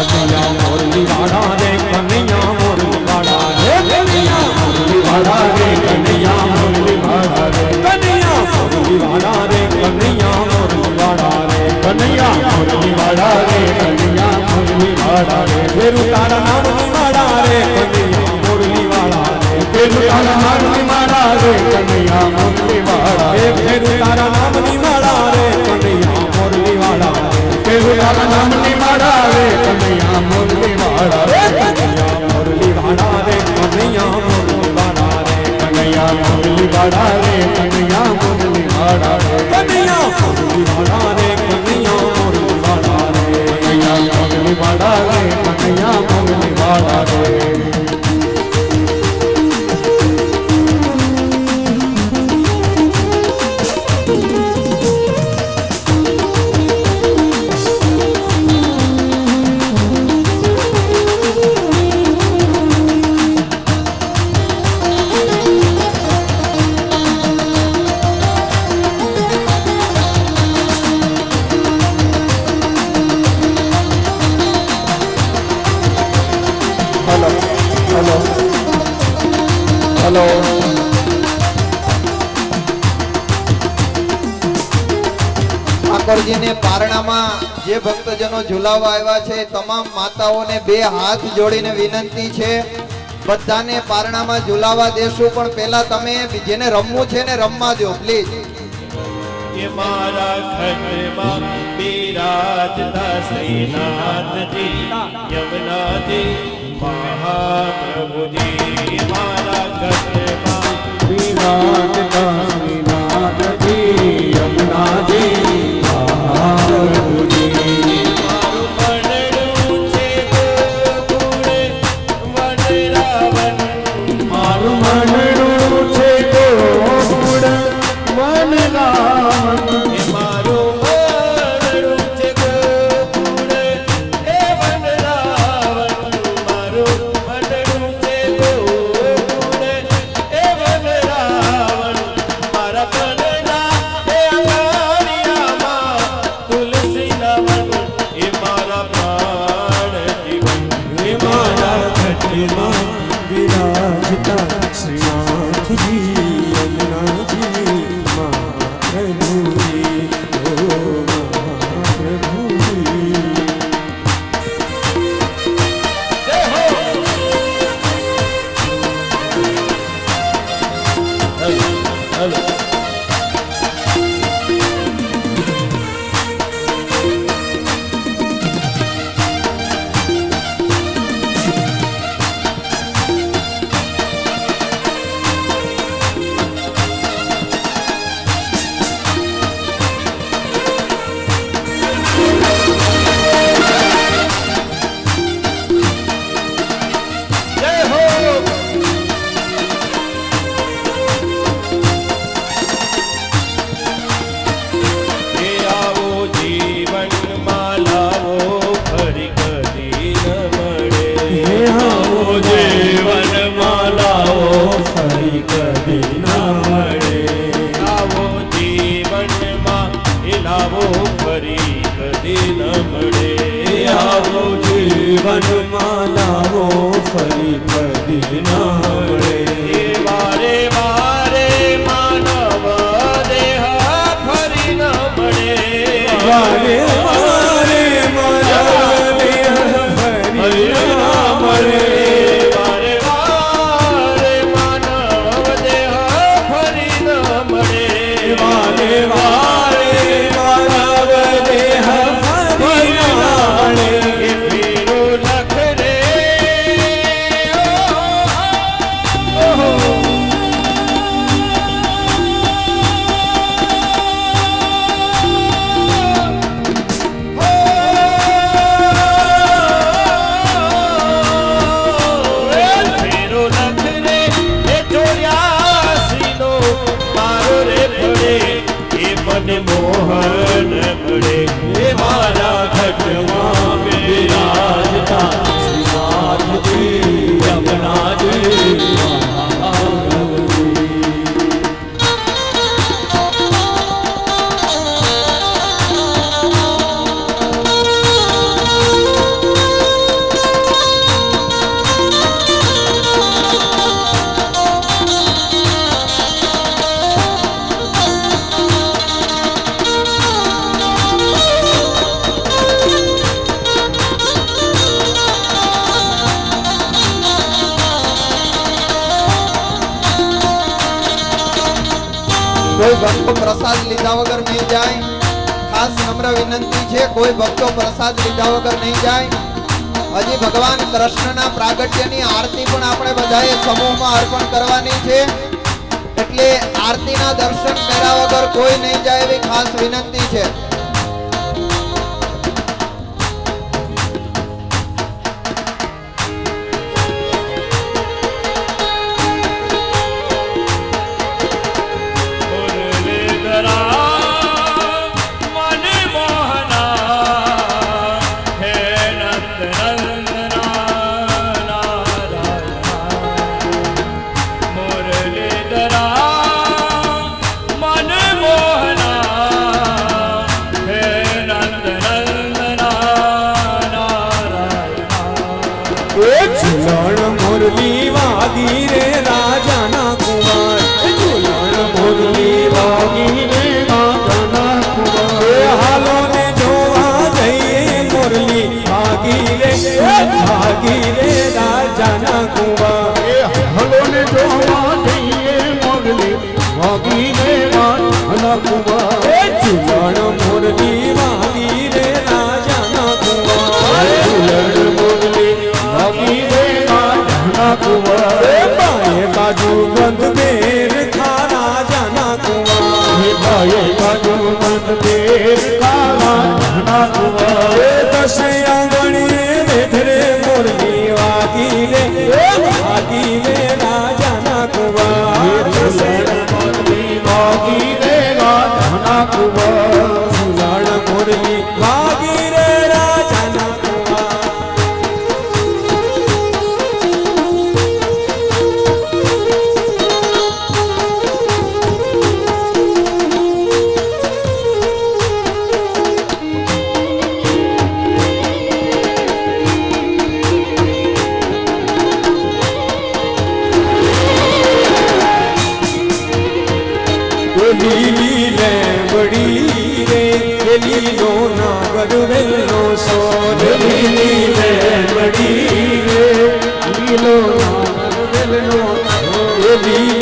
કનૈયા મોરલી વાળા રે કનૈયા મોરલી વાળા રે કનૈયા મોરલી વાળા રે કનૈયા મોરલી વાળા રે કનૈયા મોરલી વાળા રે કનૈયા મોરલી વાળા રે કનૈયા મોરલી વાળા રે કનૈયા મોરલી વાળા રે ફેરુ તારા નામની માળા રે કનૈયા મોરલી વાળા રે ફેરુ તારા નામની માળા રે કનૈયા મોરલી વાળા રે ફેરુ તારા નામની રે ફેરું તારા નામની માળા રે કનૈયા મોરલી વાળા રે કનૈયા મોરલી વાળા રે કનૈયા મોરલી વાળા રે કનૈયા મોરલી વાળા રે કનૈયા મોરલી વાળા રે કનૈયા મોરલી રે કનૈયા મોરલી રે કનૈયા મોરલી ઠાકોરજીને પારણામાં જે ભક્તજનો ઝુલાવા આવ્યા છે, તમામ માતાઓને બે હાથ જોડીને વિનંતી છે, બધાને પારણામાં ઝુલાવા દેશું, પણ પહેલા તમે જેને રમવું છે ને રમવા દો, પ્લીઝ. કે મારા ઘરમાં ફરી કદી ના મળે આવો જીવનમાં એ લાવો ફરી કદી ન મળે. આવો જીવનમાં લાવો ફરી કદી ના મળે. મોહન ભક્તો પ્રસાદ લીધા વગર નહીં જાય. ખાસ નમ્ર વિનંતી છે, કોઈ ભક્તો પ્રસાદ લીધા વગર નહીં જાય. હજી ભગવાન કૃષ્ણના પ્રાગટ્યની આરતી પણ આપણે બધાએ સમૂહમાં અર્પણ કરવાની છે. એટલે આરતીના દર્શન કર્યા વગર કોઈ નહીં જાય એવી ખાસ વિનંતી છે. ઝુલણ મોરલી વાગી રે રાજાના કુમાર. ઝુલણ મોરલી વાગી રે રાજાના કુમાર. હાલો ને જોવા જઈએ મોરલી. વાગી રે, વાગી રાજાના કુમાર એ બાએ બાજુ બંધ બેર ખા રાજાના કુમાર એ બાએ બાજુ બંધ બેર ખા રાજાના કુમાર એ દસે આંગણીએ બેઠરે લીલી લેવડી રે એ લીલો નાગર વેલો સોર લીલી લેવડી રે લીલો નાગર વેલો એ લીલી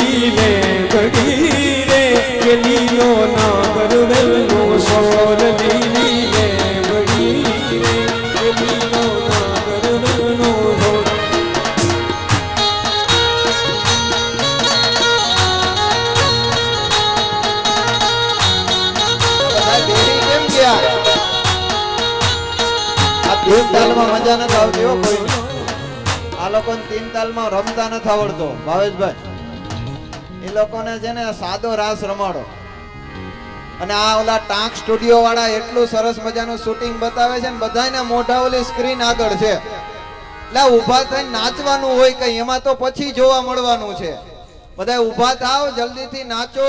તાલમાં મજા નથી આવતી હો કોઈ. આ લોકોને તીન તાલમાં રમતા નથી આવડતો ભાવેશભાઈ, એ લોકોને છે ને સાદો રાસ રમાડો. અને આ ઓલા ટાંક સ્ટુડિયો વાળા એટલું સરસ મજાનું શૂટિંગ બતાવે છે ને બધાને મોઢા ઓલી સ્ક્રીન આગળ છે. એટલે ઊભા થઈને નાચવાનું હોય કઈ, એમાં તો પછી જોવા મળવાનું છે. બધા ઊભા થાવ જલ્દીથી નાચો.